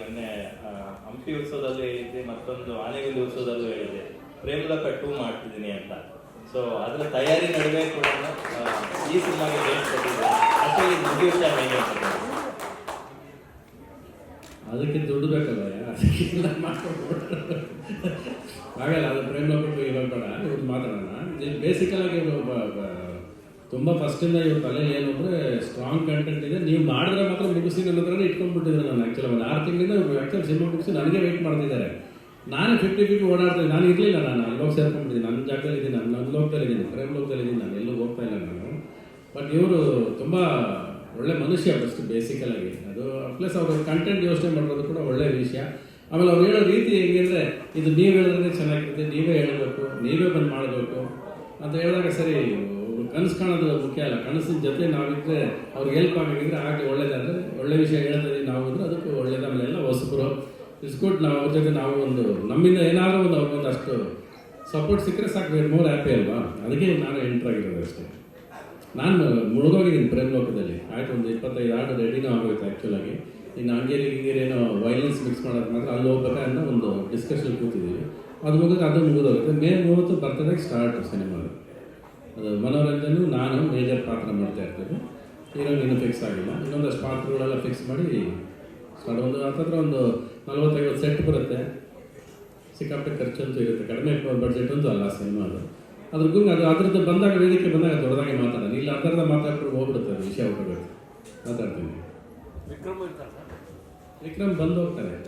ಮೊನ್ನೆ ಹಂಪಿ ಉತ್ಸವದಲ್ಲೂ ಹೇಳಿದ್ದೆ, ಮತ್ತೊಂದು ಆನೆಗುಂದಿ ಉತ್ಸವದಲ್ಲೂ ಹೇಳಿದ್ದೆ. ಪ್ರೇಮಲಕ ಟೂ ಮಾಡ್ತಿದ್ದೀನಿ ಅಂತ. ಸೊ ಅದರ ತಯಾರಿ ನಡುವೆ ಕೂಡ ಈ ಸಿನಿಮಾಗೆ ಡೇಟ್ ಕೊಟ್ಟಿದ್ದೆ. ಆಕ್ಚುಲಿ ಮುಗಿಯುತ್ತಾ ಹೇಗೆ ಅದಕ್ಕೆ ದುಡ್ಡು ಬೇಕಲ್ಲ ಅದಕ್ಕೆಲ್ಲ ಆಗಲ್ಲ ಅದು ಪ್ರೇಮ್ ಕೊಟ್ಟು ಇವಾಗ ಬೇಡ ಇವ್ರು ಮಾತಾಡೋಣ ಬೇಸಿಕಲ್ ಆಗಿ ತುಂಬ ಫಸ್ಟಿಂದ ಇವ್ರ ತಲೆಯಲ್ಲಿ ಏನು ಅಂದರೆ ಸ್ಟ್ರಾಂಗ್ ಕಂಟೆಂಟ್ ಇದೆ. ನೀವು ಮಾಡಿದ್ರೆ ಮಾತ್ರ ಮುಗಿಸಿ ನನ್ನ ಹತ್ರನೇ ನಾನು ಆ್ಯಕ್ಚುಲಿ ಒಂದು ಆರು ತಿಂಗಳಿಂದ ಆ್ಯಕ್ಚುಲಿ ಸಿನಿಮಾ ಮುಗಿಸಿ ನನಗೆ ವೆಯ್ಟ್ ಮಾಡ್ತಿದ್ದಾರೆ. ನಾನು ಫಿಫ್ಟಿ ಫಿಫ್ಟಿ ಓಡಾಡ್ತೀನಿ ನಾನು ಇರಲಿಲ್ಲ ನಾನು. ಅಲ್ಲೋಗಿ ಸೇರ್ಕೊಂಡ್ಬಿಟ್ಟಿದ್ದೀನಿ. ನನ್ನ ಜಾಗದಲ್ಲಿ ಇದ್ದೀನಿ. ನಾನು ನನ್ನ ಲೋಕದಲ್ಲಿ ಇದ್ದೀನಿ. ಪ್ರೇಮ್ ಲೋಕದಲ್ಲಿ ಇದ್ದೀನಿ. ನಾನು ಎಲ್ಲೂ ಹೋಗ್ತಾ ಇಲ್ಲ ನಾನು. ಬಟ್ ಇವರು ತುಂಬ ಒಳ್ಳೆ ಮನುಷ್ಯ ಫಸ್ಟ್ ಬೇಸಿಕಲಾಗಿ ಅದು ಪ್ಲಸ್ ಅವರು ಕಂಟೆಂಟ್ ಯೋಚನೆ ಮಾಡೋದು ಕೂಡ ಒಳ್ಳೆ ವಿಷಯ. ಆಮೇಲೆ ಅವ್ರು ಹೇಳೋ ರೀತಿ ಹೆಂಗೆ ಅಂದರೆ, ಇದು ನೀವು ಹೇಳಿದ್ರೆ ಚೆನ್ನಾಗಿರುತ್ತೆ. ನೀವೇ ಹೇಳಬೇಕು. ನೀವೇ ಬಂದು ಮಾಡಬೇಕು. ಅಂತ ಹೇಳಿದಾಗ ಸರಿ ಕನಸು ಕಾಣೋದು ಮುಖ್ಯ ಅಲ್ಲ. ಕನಸಿನ ಜೊತೆ ನಾವಿದ್ರೆ ಅವ್ರಿಗೆ ಹೆಲ್ಪ್ ಆಗಿದ್ರೆ ಹಾಗೆ ಒಳ್ಳೇದಾದ್ರೆ ಒಳ್ಳೆ ವಿಷಯ ಹೇಳ್ತಾ ಇದೀವಿ ನಾವು ಅಂದ್ರೆ ಅದಕ್ಕೆ ಒಳ್ಳೇದು ಆಮೇಲೆ ಎಲ್ಲ ಹೊಸಬರು. ಗುಡ್ ನಾವು ಅವ್ರ ಜೊತೆ ನಾವು ಒಂದು ನಮ್ಮಿಂದ ಏನಾದರೂ ಒಂದು ಅವ್ರಿಗೊಂದು ಅಷ್ಟು ಸಪೋರ್ಟ್ ಸಿಕ್ಕರೆ ಸಾಕು. ವೇರ್ ಮೋರ್ ಹ್ಯಾಪಿ ಅಲ್ವಾ? ಅದಕ್ಕೆ ನಾನು ಎಂಟರ್ ಆಗಿರೋದು ಅಷ್ಟೇ. ನಾನು ಮುಳುಗೋಗಿದ್ದೀನಿ ಪ್ರೇಮ್ ಲೋಕದಲ್ಲಿ. ಆಯ್ತು, ಒಂದು ಇಪ್ಪತ್ತೈದು ಹಾಡು ರೆಡಿನೂ ಆಗೋಯ್ತು ಆ್ಯಕ್ಚುಲಾಗಿ ಇನ್ನು ಹಂಗೇರಿ ಹಿಂಗೇರಿ ಏನೋ ವೈಲೆನ್ಸ್ ಮಿಕ್ಸ್ ಮಾಡೋದು ಮಾತ್ರ ಅಲ್ಲಿ ಹೋಗ್ಬೇಕನ್ನೋ ಒಂದು ಡಿಸ್ಕಷನ್ ಕೂತಿದ್ದೀವಿ. ಅದು ಮುಗಿದ್ರೆ ಅದು ಮುಗಿದೋಗುತ್ತೆ. ಮೇ ಮೂವತ್ತು ಬರ್ತದೆ ಸ್ಟಾರ್ಟ್ ಸಿನಿಮಾದು. ಅದು ಮನೋರಂಜನೆ ನಾನು ಮೇಜರ್ ಪಾತ್ರ ಮಾಡ್ತಾ ಇರ್ತೇನೆ. ಈಗ ಇನ್ನೂ ಫಿಕ್ಸ್ ಆಗಿಲ್ಲ. ಇನ್ನೊಂದಷ್ಟು ಪಾತ್ರಗಳೆಲ್ಲ ಫಿಕ್ಸ್ ಮಾಡಿ ಸ್ಟಾರ್ಟ್ ಒಂದು ಹತ್ತತ್ರ ಒಂದು ನಲ್ವತ್ತೈವತ್ತು ಸೆಟ್ ಬರುತ್ತೆ. ಸಿಕ್ಕಾಪಟ್ಟೆ ಖರ್ಚಂತೂ ಇರುತ್ತೆ. ಕಡಿಮೆ ಬಡ್ಜೆಟ್ ಅಂತೂ ಅಲ್ಲ ಸಿನಿಮಾ ಅದು. ಅದ್ರಿಗೂ ಅದು ಅದ್ರದ್ದು ಬಂದಾಗ ವೇದಿಕೆ ಬಂದಾಗ ದೊಡ್ಡದಾಗಿ ಮಾತಾಡೋದು ಇಲ್ಲ ಅರ್ಧರ್ಧ ಮಾತಾಡ್ಕೊಂಡು ಹೋಗ್ಬಿಡುತ್ತೆ ಅದು ವಿಷಯ ಹೊರಟೋಗುತ್ತೆ ಮಾತಾಡ್ತೀನಿ. ವಿಕ್ರಮ್ ವಿಕ್ರಮ್ ಬಂದು ಹೋಗ್ತಾರೆ